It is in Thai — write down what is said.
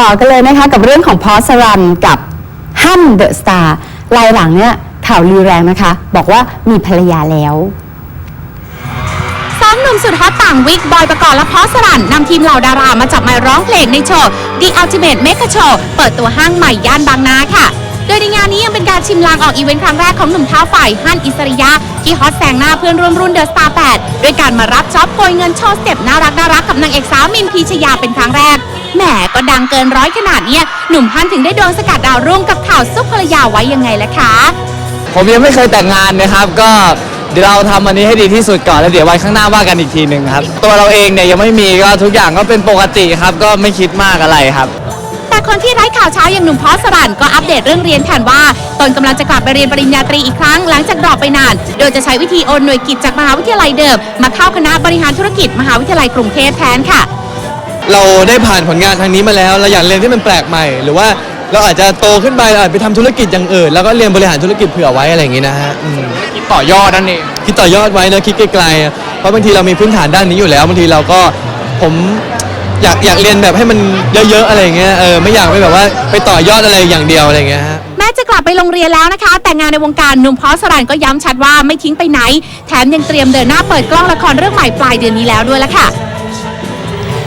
ต่อกันเลยนะคะกับเรื่องของพอสรันกับฮั่นเดอะสตาร์ลายหลังเนี่ยข่าวลือแรงนะคะ บอกว่ามีภรรยาแล้วสองหนุ่มสุดฮอตต่างวิกบอยประกอบและพอสรันนำทีมเหล่าดารามาจับไมาร้องเพลงในโชว์ The Ultimate Mega Show เปิดตัวห้างใหม่ย่านบางนาค่ะ โดยในงานนี้ยังเป็นการชิมลางออกอีเวนต์ครั้งแรกของหนุ่มเท้าฝ่ายฮั่นอิสริยะ ที่ฮอตแซงหน้าเพื่อนร่วมรุ่นเดอะสตาร์8ด้วยการมารับจ็อบโกยเงินโชว์สเต็ปน่ารักน่ารักกับนางเอกสาวมินพีชยาเป็นครั้งแรกแหมก็ดังเกินร้อยขนาดเนี้ยหนุ่มฮั่นถึงได้โดนสกัดดาวรุ่งกับข่าวซุปภรรยาไว้ยังไงล่ะคะ ผมยังไม่เคยแต่งงานนะครับ ก็เดี๋ยวเราทำอันนี้ให้ดีที่สุดก่อนแล้วเดี๋ยวไวันข้างหน้าว่ากันอีกทีหนึ่งครับ ตัวเราเองเนี่ยยังไม่มีก็ทุกอย่างก็เป็นปกติครับ ก็ไม่คิดมากอะไรครับ แต่คนที่ไร้ข่าวเช้าอย่างหนุ่มพอสรันก็อัปเดตเรื่องเรียนแทนว่า ตนกำลังจะกลับไปเรียนปริญญาตรีอีกครั้งหลังจากดรอปไปนาน โดยจะใช้วิธีโอนหน่วยกิจจากมหาวิทยาลัยเดิม มาเข้าคณะบริหารธุรกิจมหาวิทยาลัยกรุงเทพแทนค่ะ เราได้ผ่านผลงานทางนี้มาแล้วเราอยากเรียนที่มันแปลกใหม่ หรือว่าเราอาจจะโตขึ้นไปเราอาจไปทำธุรกิจอย่างอื่นแล้วก็เรียนบริหารธุรกิจเผื่อไว้อะไรอย่างนี้นะฮะอืมคิดต่อยอดนั่นเองคิดต่อยอดไว้นะคิดไกลๆอะเพราะบางทีเรามีพื้นฐานด้านนี้อยู่แล้วบางทีเราก็ผม อยากอยากเรียนแบบให้มันเยอะๆอะไรอย่างเงี้ยเออไม่อยากไปแบบว่าไปต่อยอดอะไรอย่างเดียวอะไรอย่างเงี้ยฮะ แม้จะกลับไปโรงเรียนแล้วนะคะ แต่งานในวงการหนุ่มพอสรันก็ย้ำชัดว่าไม่ทิ้งไปไหน แถมยังเตรียมเดินหน้าเปิดกล้องละครเรื่องใหม่ปลายเดือนนี้แล้วด้วยละค่ะ